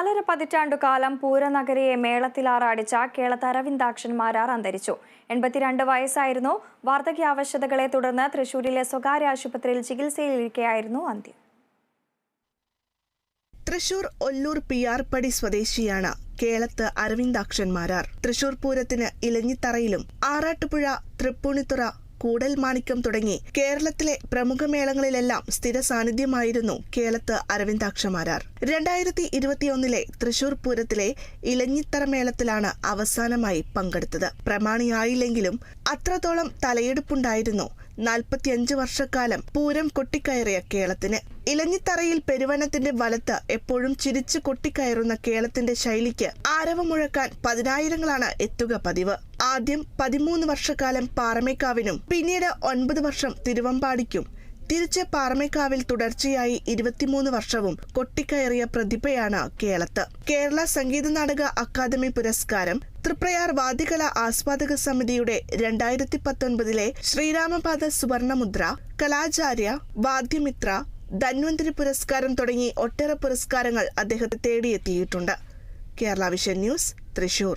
നാലര പതിറ്റാണ്ടുകാലം പൂരനഗരിയെ മേളത്തിലാറാടിച്ച കേളത്ത് അരവിന്ദാക്ഷൻ മാരാർ അന്തരിച്ചു. എൺപത്തിരണ്ട് വയസ്സായിരുന്നു വാർദ്ധക്യാവശ്യതകളെ തുടർന്ന് തൃശൂരിലെ സ്വകാര്യ ആശുപത്രിയിൽ ചികിത്സയിലിരിക്കെയായിരുന്നു അന്ത്യം. തൃശൂർ ഒല്ലൂർ പിയാർപ്പടി സ്വദേശിയാണ് കേളത്ത് അരവിന്ദാക്ഷൻ മാരാർ തൃശൂർ പൂരത്തിന് ഇലഞ്ഞിത്തറയിലും ആറാട്ടുപുഴ തൃപ്പൂണിത്തുറ കൂടൽ മാണിക്യം തുടങ്ങി. കേരളത്തിലെ പ്രമുഖ മേളങ്ങളിലെല്ലാം സ്ഥിര സാന്നിധ്യമായിരുന്നു കേളത്ത് അരവിന്ദാക്ഷമാരാർ. രണ്ടായിരത്തി ഇരുപത്തിയൊന്നിലെ തൃശൂർ പൂരത്തിലെ ഇലഞ്ഞിത്തറ മേളത്തിലാണ് അവസാനമായി പങ്കെടുത്തത്. പ്രമാണിയായില്ലെങ്കിലും അത്രത്തോളം തലയെടുപ്പുണ്ടായിരുന്നു നാൽപ്പത്തിയഞ്ച് വർഷക്കാലം പൂരം കൊട്ടിക്കയറിയ കേളത്തിന് ഇലഞ്ഞിത്തറയിൽ പെരുവനത്തിന്റെ വലത്ത് എപ്പോഴും ചിരിച്ചു കൊട്ടിക്കയറുന്ന കേളത്തിന്റെ ശൈലിക്ക് ആരവമുഴക്കാൻ പതിനായിരങ്ങളാണ് എത്തുക പതിവ്. ആദ്യം പതിമൂന്ന് വർഷക്കാലം പാറമേക്കാവിനും പിന്നീട് ഒൻപത് വർഷം തിരുവമ്പാടിക്കും. തിരിച്ച് പാറമേക്കാവിൽ തുടർച്ചയായി ഇരുപത്തിമൂന്ന് വർഷവും കൊട്ടിക്കയറിയ പ്രതിഭയാണ് കേളത്ത് കേരള സംഗീത നാടക അക്കാദമി പുരസ്കാരം തൃപ്രയാർ വാദ്യകല ആസ്വാദക സമിതിയുടെ രണ്ടായിരത്തി പത്തൊൻപതിലെ ശ്രീരാമപാദ സുവർണമുദ്ര കലാചാര്യ വാദ്യമിത്ര ധന്വന്തരി പുരസ്കാരം തുടങ്ങി ഒട്ടേറെ പുരസ്കാരങ്ങൾ അദ്ദേഹത്തെ തേടിയെത്തിയിട്ടുണ്ട്. Kerala vision news Thrissur.